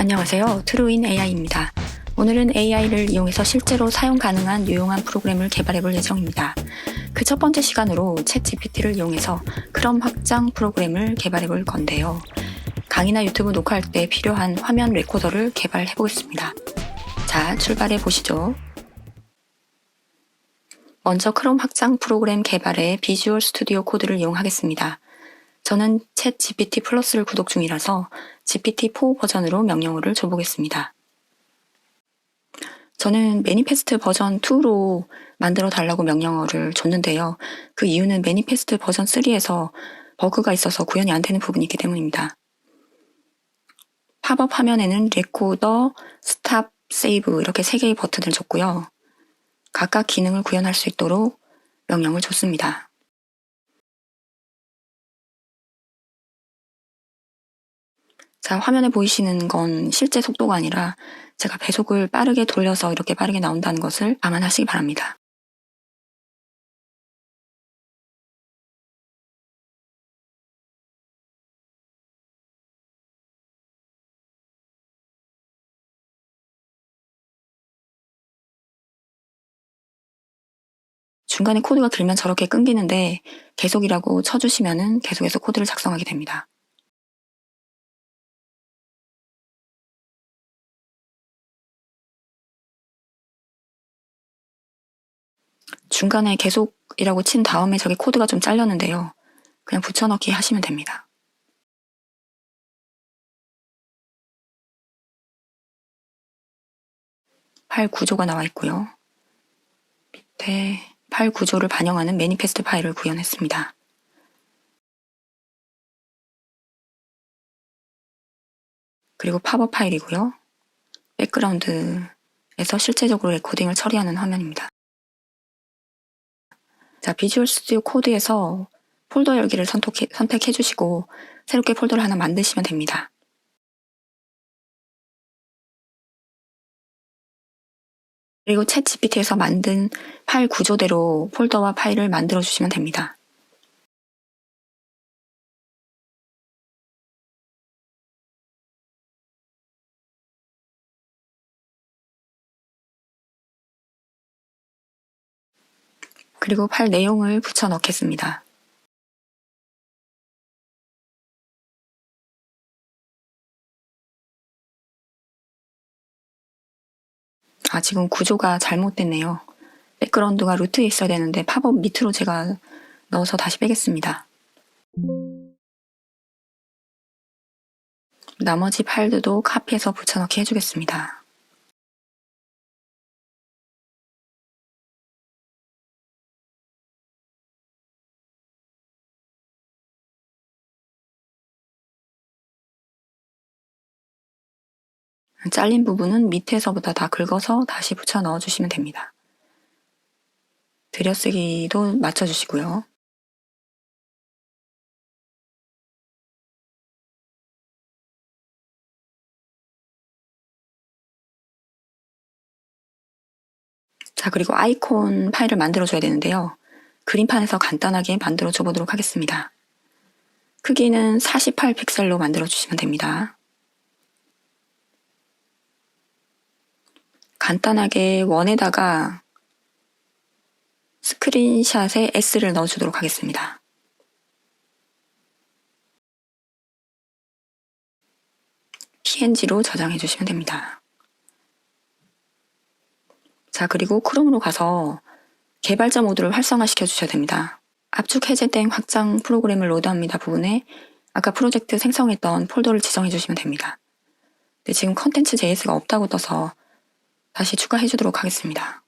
안녕하세요. 트루인 AI입니다. 오늘은 AI를 이용해서 실제로 사용 가능한 유용한 프로그램을 개발해 볼 예정입니다. 그 첫 번째 시간으로 챗 GPT를 이용해서 크롬 확장 프로그램을 개발해 볼 건데요. 강의나 유튜브 녹화할 때 필요한 화면 레코더를 개발해 보겠습니다. 자, 출발해 보시죠. 먼저 크롬 확장 프로그램 개발에 비주얼 스튜디오 코드를 이용하겠습니다. 저는 챗 GPT 플러스를 구독 중이라서 GPT-4 버전으로 명령어를 줘보겠습니다. 저는 매니페스트 버전 2로 만들어 달라고 명령어를 줬는데요. 그 이유는 매니페스트 버전 3에서 버그가 있어서 구현이 안 되는 부분이 있기 때문입니다. 팝업 화면에는 레코더, 스탑, 세이브 이렇게 세 개의 버튼을 줬고요. 각각 기능을 구현할 수 있도록 명령을 줬습니다. 자, 화면에 보이시는 건 실제 속도가 아니라 제가 배속을 빠르게 돌려서 이렇게 빠르게 나온다는 것을 감안하시기 바랍니다. 중간에 코드가 길면 저렇게 끊기는데 계속이라고 쳐주시면은 계속해서 코드를 작성하게 됩니다. 중간에 계속이라고 친 다음에 저기 코드가 좀 잘렸는데요. 그냥 붙여넣기 하시면 됩니다. 파일 구조가 나와 있고요. 밑에 파일 구조를 반영하는 매니페스트 파일을 구현했습니다. 그리고 팝업 파일이고요. 백그라운드에서 실제적으로 레코딩을 처리하는 화면입니다. 자, 비주얼 스튜디오 코드에서 폴더 열기를 선택해, 선택해 주시고 새롭게 폴더를 하나 만드시면 됩니다. 그리고 챗 GPT에서 만든 파일 구조대로 폴더와 파일을 만들어 주시면 됩니다. 그리고 파일 내용을 붙여 넣겠습니다. 아, 지금 구조가 잘못됐네요. 백그라운드가 루트에 있어야 되는데 팝업 밑으로 제가 넣어서 다시 빼겠습니다. 나머지 파일들도 카피해서 붙여넣기 해주겠습니다. 잘린 부분은 밑에서부터 다 긁어서 다시 붙여 넣어주시면 됩니다. 들여쓰기도 맞춰주시고요. 자, 그리고 아이콘 파일을 만들어줘야 되는데요. 그림판에서 간단하게 만들어줘 보도록 하겠습니다. 크기는 48픽셀로 만들어주시면 됩니다. 간단하게 원에다가 스크린샷에 S를 넣어주도록 하겠습니다. PNG로 저장해 주시면 됩니다. 자, 그리고 크롬으로 가서 개발자 모드를 활성화시켜 주셔야 됩니다. 압축 해제된 확장 프로그램을 로드합니다 부분에 아까 프로젝트 생성했던 폴더를 지정해 주시면 됩니다. 근데 지금 컨텐츠 JS가 없다고 떠서 다시 추가해 주도록 하겠습니다.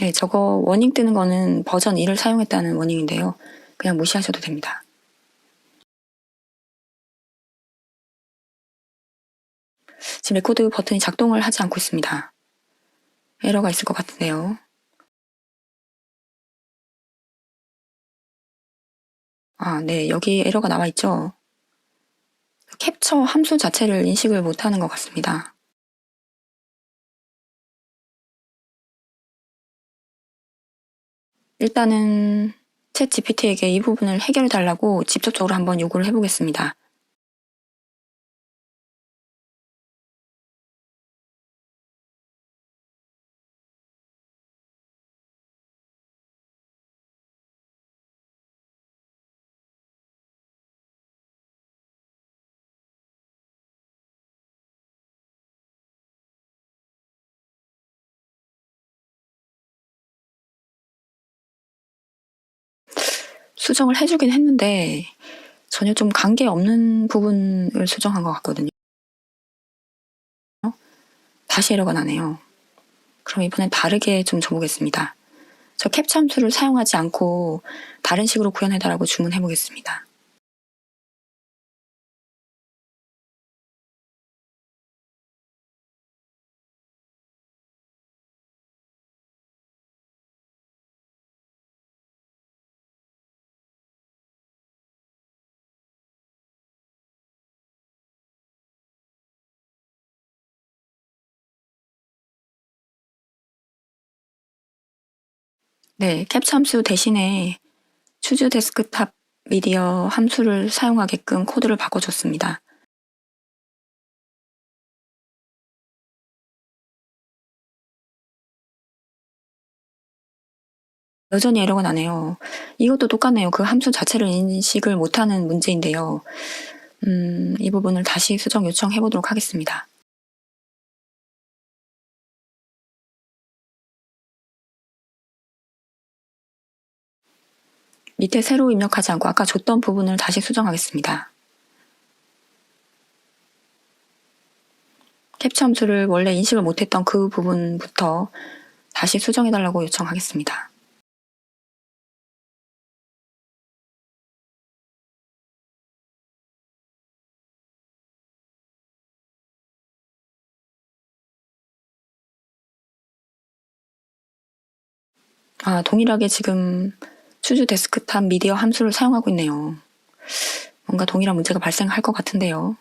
네, 저거 워닝 뜨는 거는 버전 1을 사용했다는 워닝인데요. 그냥 무시하셔도 됩니다. 지금 레코드 버튼이 작동을 하지 않고 있습니다. 에러가 있을 것 같은데요. 아, 네, 여기 에러가 나와 있죠. 캡처 함수 자체를 인식을 못하는 것 같습니다. 일단은 챗 GPT에게 이 부분을 해결해 달라고 직접적으로 한번 요구를 해보겠습니다. 수정을 해주긴 했는데 전혀 좀 관계 없는 부분을 수정한 것 같거든요. 다시 에러가 나네요. 그럼 이번엔 다르게 좀 줘보겠습니다. 저 캡처 함수를 사용하지 않고 다른 식으로 구현해달라고 주문해 보겠습니다. 네, 캡처 함수 대신에 추즈 데스크탑 미디어 함수를 사용하게끔 코드를 바꿔줬습니다. 여전히 에러가 나네요. 이것도 똑같네요. 그 함수 자체를 인식을 못하는 문제인데요. 음, 이 부분을 다시 수정 요청해 보도록 하겠습니다. 밑에 새로 입력하지 않고 아까 줬던 부분을 다시 수정하겠습니다. 캡처 함수를 원래 인식을 못했던 그 부분부터 다시 수정해달라고 요청하겠습니다. 아, 동일하게 지금 추주 데스크탑 미디어 함수를 사용하고 있네요. 뭔가 동일한 문제가 발생할 것 같은데요.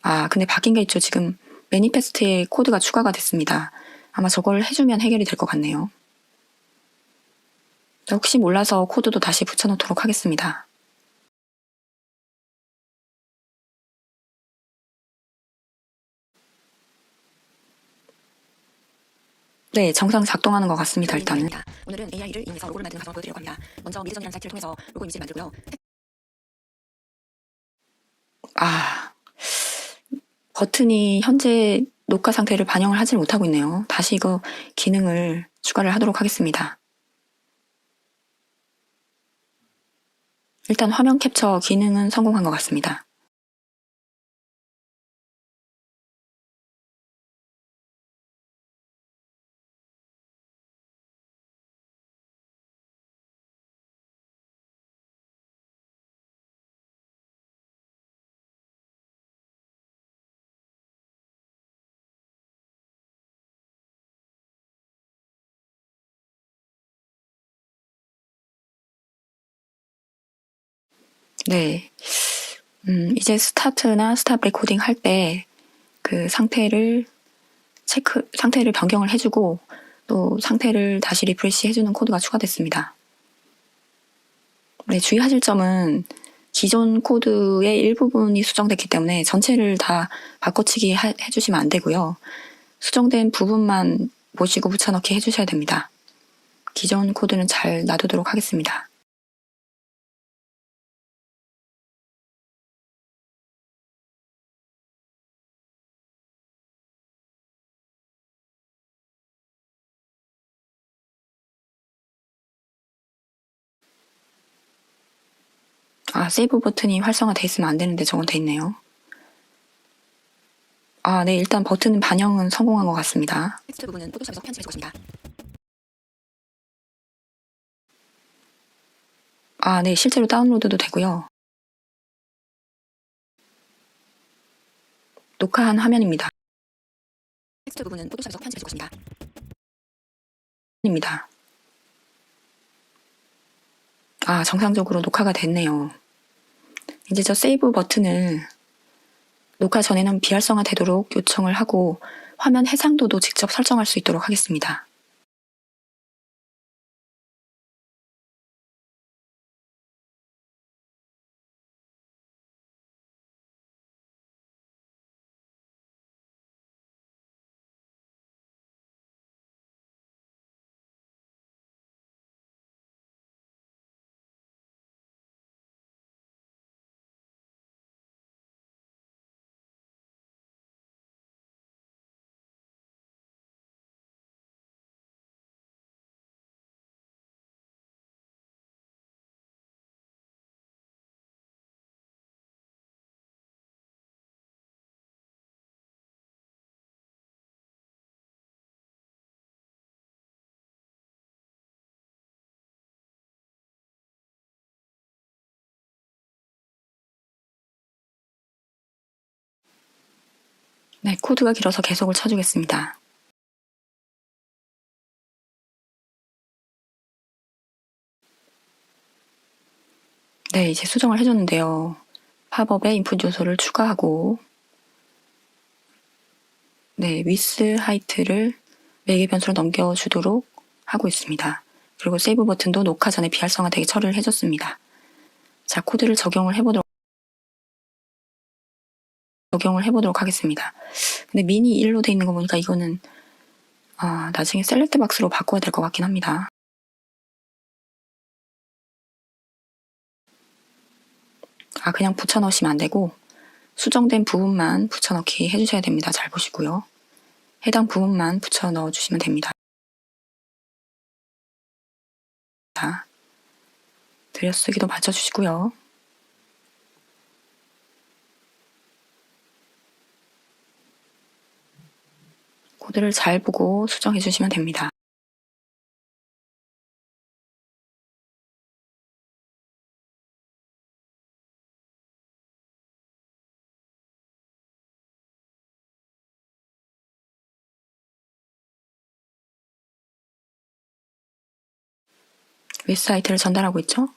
아, 근데 바뀐 게 있죠. 지금 매니페스트에 코드가 추가가 됐습니다. 아마 저걸 해주면 해결이 될 것 같네요. 혹시 몰라서 코드도 다시 붙여놓도록 하겠습니다. 네, 정상 작동하는 것 같습니다. 일단은. 오늘은 AI를 이용해서 로고를 만드는 과정을 보여드리려고 합니다. 먼저 미리전이라는 사이트를 통해서 로고 이미지를 만들고요. 아, 버튼이 현재 녹화 상태를 반영을 하지 못하고 있네요. 다시 이거 기능을 추가를 하도록 하겠습니다. 일단 화면 캡처 기능은 성공한 것 같습니다. 네. 음, 이제 스타트나 스탑 레코딩 할 때 그 상태를 체크, 상태를 변경을 해주고 또 상태를 다시 리프레시 해주는 코드가 추가됐습니다. 네, 주의하실 점은 기존 코드의 일부분이 수정됐기 때문에 전체를 다 바꿔치기 하, 해주시면 안 되고요. 수정된 부분만 보시고 붙여넣기 해주셔야 됩니다. 기존 코드는 잘 놔두도록 하겠습니다. 아, 세이브 버튼이 활성화돼 있으면 안 되는데 저건 돼 있네요. 아, 네, 일단 버튼 반영은 성공한 것 같습니다. 텍스트 부분은 포토샵에서 편집해 줄 것입니다. 아, 네, 실제로 다운로드도 되고요. 녹화한 화면입니다. 텍스트 부분은 포토샵에서 편집해 줄 것입니다. 입니다. 아, 정상적으로 녹화가 됐네요. 이제 저 세이브 버튼을 녹화 전에는 비활성화 되도록 요청을 하고 화면 해상도도 직접 설정할 수 있도록 하겠습니다. 네, 코드가 길어서 계속을 쳐주겠습니다. 네, 이제 수정을 해줬는데요. 팝업에 인풋 요소를 추가하고, 네, 위스 하이트를 매개 변수로 넘겨주도록 하고 있습니다. 그리고 세이브 버튼도 녹화 전에 비활성화되게 처리를 해줬습니다. 자, 코드를 적용을 해보도록 적용을 해보도록 하겠습니다. 근데 미니 1로 돼 있는 거 보니까 이거는 아, 나중에 셀렉트 박스로 바꿔야 될 것 같긴 합니다. 아, 그냥 붙여 넣으시면 안 되고 수정된 부분만 붙여 넣기 해주셔야 됩니다. 잘 보시고요. 해당 부분만 붙여 넣어 주시면 됩니다. 자, 들여쓰기도 맞춰주시고요. 코드를 잘 보고 수정해 주시면 됩니다. 웹사이트를 전달하고 있죠?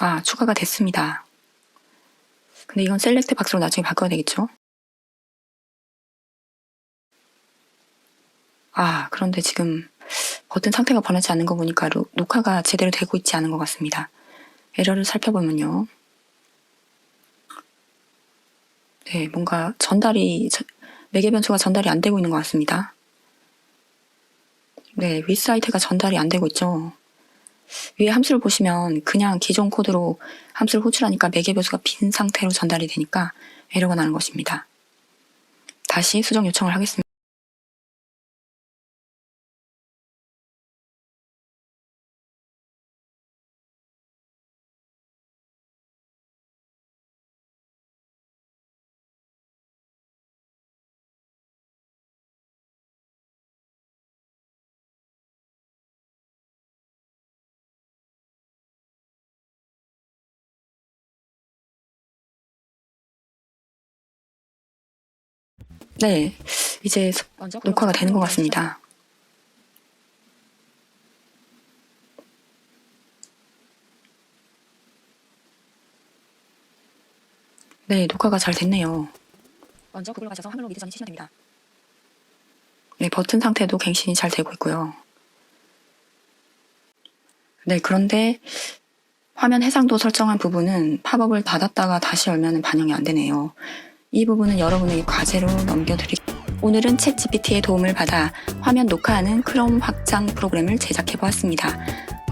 아, 추가가 됐습니다. 근데 이건 셀렉트 박스로 나중에 바꿔야 되겠죠? 아, 그런데 지금 버튼 상태가 변하지 않는 거 보니까 로- 녹화가 제대로 되고 있지 않은 것 같습니다. 에러를 살펴보면요. 네, 뭔가 전달이, 저- 매개 변수가 전달이 안 되고 있는 것 같습니다. 네, 윗사이트가 전달이 안 되고 있죠. 위에 함수를 보시면 그냥 기존 코드로 함수를 호출하니까 매개 변수가 빈 상태로 전달이 되니까 에러가 나는 것입니다. 다시 수정 요청을 하겠습니다. 네, 이제 녹화가 되는 것 같습니다. 네, 녹화가 잘 됐네요. 먼저 구글 가셔서 화면로 미드 전이 치시면 됩니다. 네, 버튼 상태도 갱신이 잘 되고 있고요. 네, 그런데 화면 해상도 설정한 부분은 팝업을 닫았다가 다시 열면 반영이 안 되네요. 이 부분은 여러분에게 과제로 넘겨드릴게요. 오늘은 챗 GPT의 도움을 받아 화면 녹화하는 크롬 확장 프로그램을 제작해 보았습니다.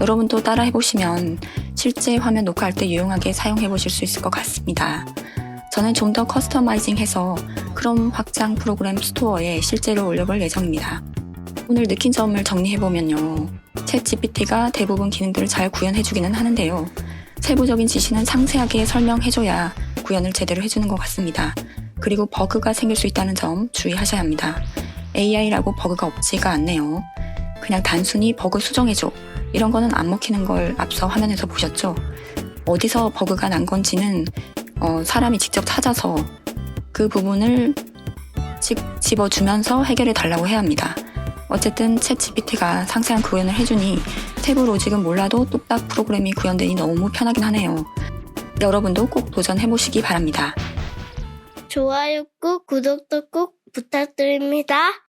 여러분도 따라 해보시면 실제 화면 녹화할 때 유용하게 사용해 보실 수 있을 것 같습니다. 저는 좀 더 커스터마이징해서 크롬 확장 프로그램 스토어에 실제로 올려볼 예정입니다. 오늘 느낀 점을 정리해보면요. 챗 GPT가 대부분 기능들을 잘 구현해주기는 하는데요. 세부적인 지시는 상세하게 설명해줘야 구현을 제대로 해주는 것 같습니다. 그리고 버그가 생길 수 있다는 점 주의하셔야 합니다. AI라고 버그가 없지가 않네요. 그냥 단순히 버그 수정해줘. 이런 거는 안 먹히는 걸 앞서 화면에서 보셨죠? 어디서 버그가 난 건지는 어, 사람이 직접 찾아서 그 부분을 집, 집어주면서 해결해 달라고 해야 합니다. 어쨌든 챗 GPT가 상세한 구현을 해주니 탭으로 로직은 몰라도 뚝딱 프로그램이 구현되니 너무 편하긴 하네요. 여러분도 꼭 도전해 보시기 바랍니다. 좋아요 꾹 구독도 꾹 부탁드립니다.